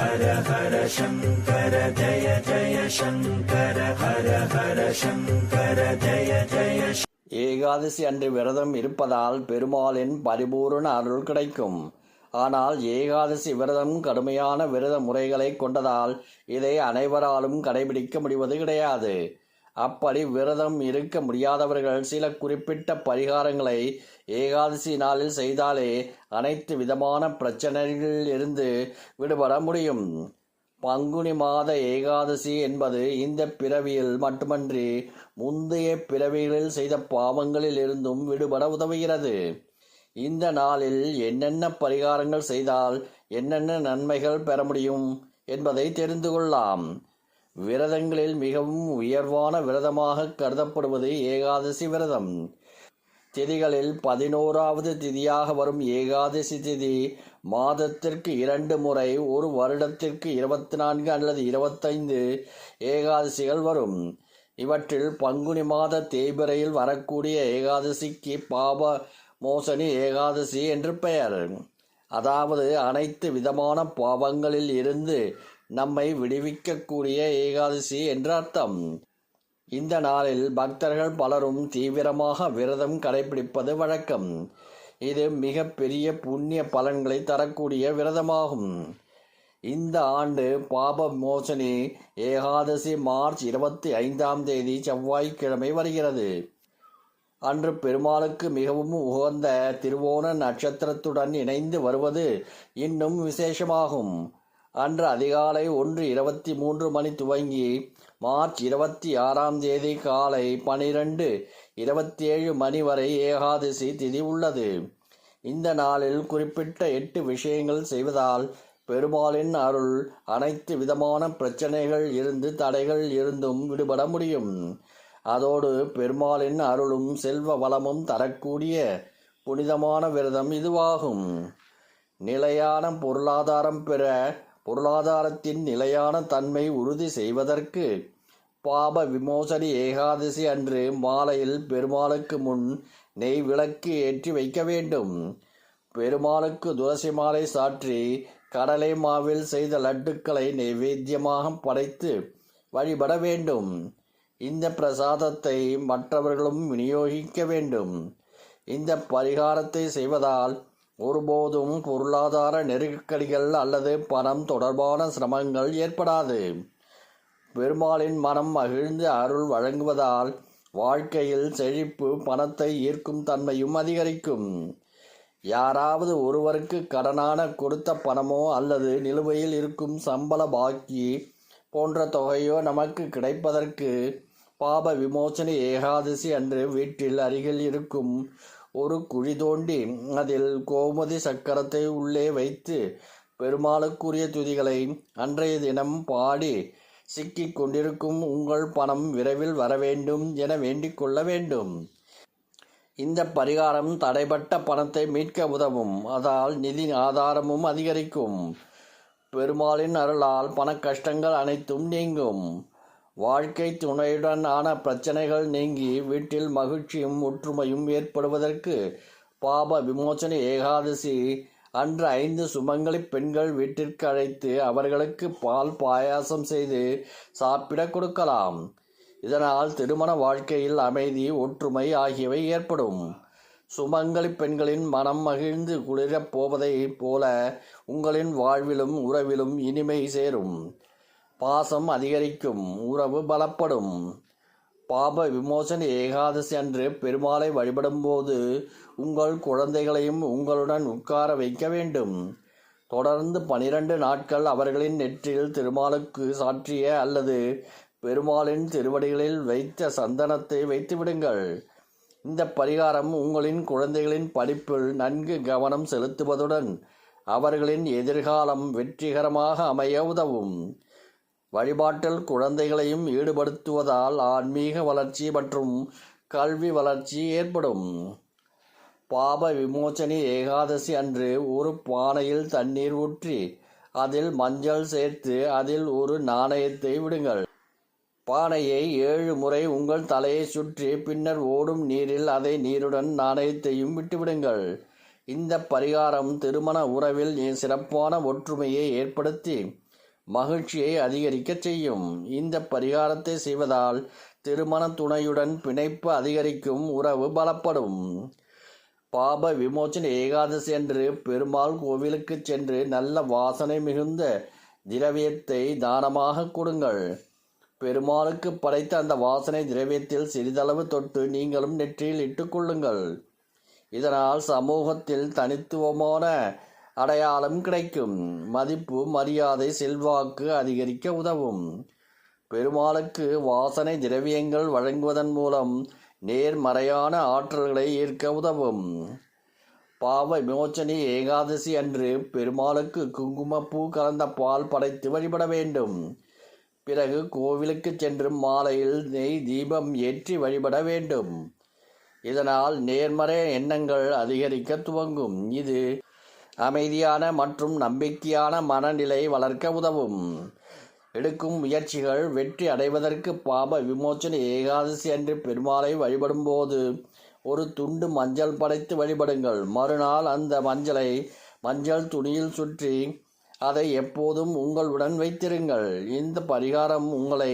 ஹர ஹர சங்கர ஜய ஜய சங்கர ஹர ஹர சங்கர ஜய ஜய ஏகாதசி அன்று விரதம் இருப்பதால் பெருமாளின் பரிபூரண அருள் கிடைக்கும். ஆனால் ஏகாதசி விரதம் கடுமையான விரத முறைகளை கொண்டதால் இதை அனைவராலும் கடைபிடிக்க முடிவது கிடையாது. அப்படி விரதம் இருக்க முடியாதவர்கள் சில குறிப்பிட்ட பரிகாரங்களை ஏகாதசி நாளில் செய்தாலே அனைத்து விதமான பிரச்சனைகளில் இருந்து விடுபட முடியும். பங்குனி மாத ஏகாதசி என்பது இந்த பிறவியில் மட்டுமன்றி முந்தைய பிறவிகளில் செய்த பாவங்களில் இருந்தும் விடுபட உதவுகிறது. இந்த நாளில் என்னென்ன பரிகாரங்கள் செய்தால் என்னென்ன நன்மைகள் பெற முடியும் என்பதை தெரிந்து கொள்ளலாம். விரதங்களில் மிகவும் உயர்வான விரதமாக கருதப்படுவது ஏகாதசி விரதம். திதிகளில் பதினோராவது திதியாக வரும் ஏகாதசி திதி மாதத்திற்கு இரண்டு முறை ஒரு வருடத்திற்கு இருபத்தி நான்கு அல்லது இருபத்தைந்து ஏகாதசிகள் வரும். இவற்றில் பங்குனி மாத தேய்பிரையில் வரக்கூடிய ஏகாதசிக்கு பாப மோசனி ஏகாதசி என்று பெயர். அதாவது அனைத்து விதமான பாவங்களில் இருந்து நம்மை விடுவிக்கக்கூடிய ஏகாதசி என்று அர்த்தம். இந்த நாளில் பக்தர்கள் பலரும் தீவிரமாக விரதம் கடைபிடிப்பது வழக்கம். இது மிக பெரிய புண்ணிய பலன்களை தரக்கூடிய விரதமாகும். இந்த ஆண்டு பாப மோசனி ஏகாதசி மார்ச் இருபத்தி ஐந்தாம் தேதி செவ்வாய்க்கிழமை வருகிறது. அன்று பெருமாளுக்கு மிகவும் உகந்த திருவோண நட்சத்திரத்துடன் இணைந்து வருவது இன்னும் விசேஷமாகும். அன்று அதிகாலை ஒன்று இருபத்தி மூன்று மணி துவங்கி மார்ச் இருபத்தி ஆறாம் தேதி காலை பனிரெண்டு இருபத்தி ஏழு மணி வரை ஏகாதசி திதி உள்ளது. இந்த நாளில் குறிப்பிட்ட எட்டு விஷயங்கள் செய்வதால் பெருமாளின் அருள் அனைத்து விதமான பிரச்சனைகள் இருந்து தடைகள் இருந்தும் விடுபட முடியும். அதோடு பெருமாளின் அருளும் செல்வ வளமும் தரக்கூடிய புனிதமான விரதம் இதுவாகும். நிலையான பொருளாதாரம் பெற பொருளாதாரத்தின் நிலையான தன்மை உறுதி செய்வதற்கு பாப விமோசனி ஏகாதசி அன்று மாலையில் பெருமாளுக்கு முன் நெய் விளக்கு ஏற்றி வைக்க வேண்டும். பெருமாளுக்கு துளசி மாலை சாற்றி கடலை மாவில் செய்த லட்டுக்களை நைவேத்தியமாக படைத்து வழிபட வேண்டும். இந்த பிரசாதத்தை மற்றவர்களும் விநியோகிக்க வேண்டும். இந்த பரிகாரத்தை செய்வதால் ஒருபோதும் பொருளாதார நெருக்கடிகள் அல்லது பணம் தொடர்பான சிரமங்கள் ஏற்படாது. பெருமாளின் மனம் மகிழ்ந்து அருள் வழங்குவதால் வாழ்க்கையில் செழிப்பு பணத்தை ஈர்க்கும் தன்மையும் அதிகரிக்கும். யாராவது ஒருவருக்கு கடனான கொடுத்த பணமோ அல்லது நிலுவையில் இருக்கும் சம்பள பாக்கி போன்ற தொகையோ நமக்கு கிடைப்பதற்கு பாப விமோசன ஏகாதசி அன்று வீட்டில் அருகில் இருக்கும் ஒரு குழி தோண்டி அதில் கோமதி சக்கரத்தை உள்ளே வைத்து பெருமாளுக்குரிய துதிகளை அன்றைய தினம் பாடி சிக்கிக் கொண்டிருக்கும் உங்கள் பணம் விரைவில் வர வேண்டும் என வேண்டிக் கொள்ள வேண்டும். இந்த பரிகாரம் தடைப்பட்ட பணத்தை மீட்க உதவும். அதால் நிதி ஆதாரமும் அதிகரிக்கும். பெருமாளின் அருளால் பண கஷ்டங்கள் அனைத்தும் நீங்கும். வாழ்க்கை துணையுடன் ஆன பிரச்சனைகள் நீங்கி வீட்டில் மகிழ்ச்சியும் ஒற்றுமையும் ஏற்படுவதற்கு பாப விமோசன ஏகாதசி அன்று ஐந்து சுமங்கலி பெண்கள் வீட்டிற்கு அழைத்து அவர்களுக்கு பால் பாயாசம் செய்து சாப்பிட கொடுக்கலாம். இதனால் திருமண வாழ்க்கையில் அமைதி ஒற்றுமை ஆகியவை ஏற்படும். சுமங்கலி பெண்களின் மனம் மகிழ்ந்து குளிரப் போவதைப் போல உங்களின் வாழ்விலும் உறவிலும் இனிமை சேரும். பாசம் அதிகரிக்கும் உறவு பலப்படும். பாப விமோசன ஏகாதசி அன்று பெருமாளை வழிபடும்போது உங்கள் குழந்தைகளையும் உங்களுடன் உட்கார வைக்க வேண்டும். தொடர்ந்து பனிரெண்டு நாட்கள் அவர்களின் நெற்றியில் திருமாலுக்கு சாற்றிய அல்லது பெருமாளின் திருவடிகளில் வைத்த சந்தனத்தை வைத்து விடுங்கள் இந்த பரிகாரம் உங்களின் குழந்தைகளின் படிப்பில் நன்கு கவனம் செலுத்துவதுடன் அவர்களின் எதிர்காலம் வெற்றிகரமாக அமைய உதவும். வழிபாட்டில் குழந்தைகளையும் ஈடுபடுத்துவதால் ஆன்மீக வளர்ச்சி மற்றும் கல்வி வளர்ச்சி ஏற்படும். பாப விமோச்சனி ஏகாதசி அன்று ஒரு பானையில் தண்ணீர் ஊற்றி அதில் மஞ்சள் சேர்த்து அதில் ஒரு நாணயத்தை விடுங்கள். பானையை ஏழு முறை உங்கள் தலையை சுற்றி பின்னர் ஓடும் நீரில் அதை நீருடன் நாணயத்தையும் விட்டுவிடுங்கள். இந்த பரிகாரம் திருமண உறவில் சிறப்பான ஒற்றுமையை ஏற்படுத்தி மகிழ்ச்சியை அதிகரிக்கச் செய்யும். இந்த பரிகாரத்தை செய்வதால் திருமண துணையுடன் பிணைப்பு அதிகரிக்கும் உறவு பலப்படும். பாப விமோச்சன ஏகாதசி என்று பெருமாள் கோவிலுக்கு சென்று நல்ல வாசனை மிகுந்த திரவியத்தை தானமாக கொடுங்கள். பெருமாளுக்கு படைத்த அந்த வாசனை திரவியத்தில் சிறிதளவு தொட்டு நீங்களும் நெற்றியில் இட்டுக்கொள்ளுங்கள் இதனால் சமூகத்தில் தனித்துவமான அடையாளம் கிடைக்கும். மதிப்பு மரியாதை செல்வாக்கு அதிகரிக்க உதவும். பெருமாளுக்கு வாசனை திரவியங்கள் வழங்குவதன் மூலம் நேர்மறையான ஆற்றல்களை ஈர்க்க உதவும். பாவ விமோச்சனி ஏகாதசி அன்று பெருமாளுக்கு குங்குமப்பூ கலந்த பால் படைத்து வழிபட வேண்டும். பிறகு கோவிலுக்கு சென்று மாலையில் நெய் தீபம் ஏற்றி வழிபட வேண்டும். இதனால் நேர்மறை எண்ணங்கள் அதிகரிக்க துவங்கும். இது அமைதியான மற்றும் நம்பிக்கையான மனநிலை வளர்க்க உதவும். எடுக்கும் முயற்சிகள் வெற்றி அடைவதற்கு பாப விமோச்சன ஏகாதசி அன்று பெருமாளை வழிபடும்போது ஒரு துண்டு மஞ்சள் படைத்து வழிபடுங்கள். மறுநாள் அந்த மஞ்சளை மஞ்சள் துணியில் சுற்றி அதை எப்போதும் உங்களுடன் வைத்திருங்கள். இந்த பரிகாரம் உங்களை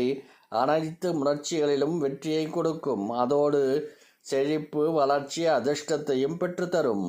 அனைத்து முயற்சிகளிலும் வெற்றியை கொடுக்கும். அதோடு செழிப்பு வளர்ச்சி அதிர்ஷ்டத்தையும் பெற்றுத்தரும்.